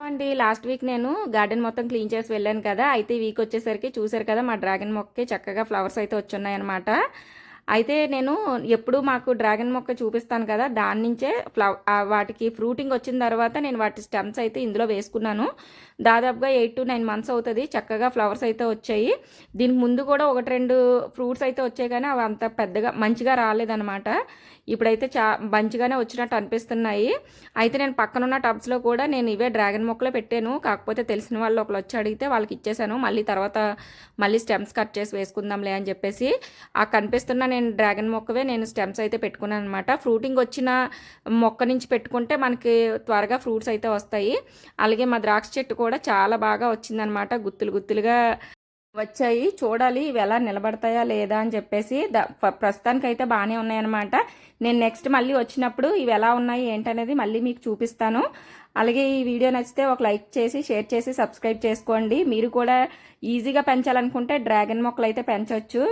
అండి last week నేను garden మొత్తం క్లీన్ చేసి వెళ్ళాను కదా అయితే ఈ వీక్ వచ్చేసరికి చూసారు కదా మా డ్రాగన్ మొక్కకి చక్కగా ఫ్లవర్స్ అయితే వచ్చున్నాయి అనమాట అయితే నేను ఎప్పుడు మాకు డ్రాగన్ మొక్క చూపిస్తాను కదా దాని నుంచే ఫ్లవ వాటికి ఫ్రూటింగ్ వచ్చిన తర్వాత నేను వాటి స్టెమ్స్ అయితే ఇందులో వేసుకున్నాను. దాదాపుగా ఎయిట్ టు నైన్ మంత్స్ అవుతుంది చక్కగా ఫ్లవర్స్ అయితే వచ్చాయి. దీనికి ముందు కూడా ఒకటి రెండు ఫ్రూట్స్ అయితే వచ్చాయి కానీ అవి అంత పెద్దగా మంచిగా రాలేదనమాట ఇప్పుడైతే చా మంచిగానే వచ్చినట్టు అనిపిస్తున్నాయి. అయితే నేను పక్కనున్న టబ్స్లో కూడా నేను ఇవే డ్రాగన్ మొక్కలే పెట్టాను. కాకపోతే తెలిసిన వాళ్ళు ఒకరు వచ్చి అడిగితే వాళ్ళకి ఇచ్చేసాను మళ్ళీ తర్వాత మళ్ళీ స్టెమ్స్ కట్ చేసి వేసుకుందాంలే అని చెప్పేసి ఆ కనిపిస్తున్న నేను డ్రాగన్ మొక్కవే నేను స్టెమ్స్ అయితే పెట్టుకున్నాను అనమాట ఫ్రూటింగ్ వచ్చిన మొక్క నుంచి పెట్టుకుంటే మనకి త్వరగా ఫ్రూట్స్ అయితే వస్తాయి. అలాగే మా ద్రాక్ష చెట్టు కూడా చాలా బాగా వచ్చిందనమాట గుత్తులు గుత్తులుగా వచ్చాయి. చూడాలి ఇవి ఎలా నిలబడతాయా లేదా అని చెప్పేసి ద- ప్రస్తుతానికైతే బాగానే ఉన్నాయన్నమాట. నేను నెక్స్ట్ మళ్ళీ వచ్చినప్పుడు ఇవి ఎలా ఉన్నాయి ఏంటనేది మళ్ళీ మీకు చూపిస్తాను. అలాగే ఈ వీడియో నచ్చితే ఒక లైక్ చేసి షేర్ చేసి సబ్స్క్రైబ్ చేసుకోండి. మీరు కూడా ఈజీగా పెంచాలనుకుంటే డ్రాగన్ మొక్కలు అయితే పెంచవచ్చు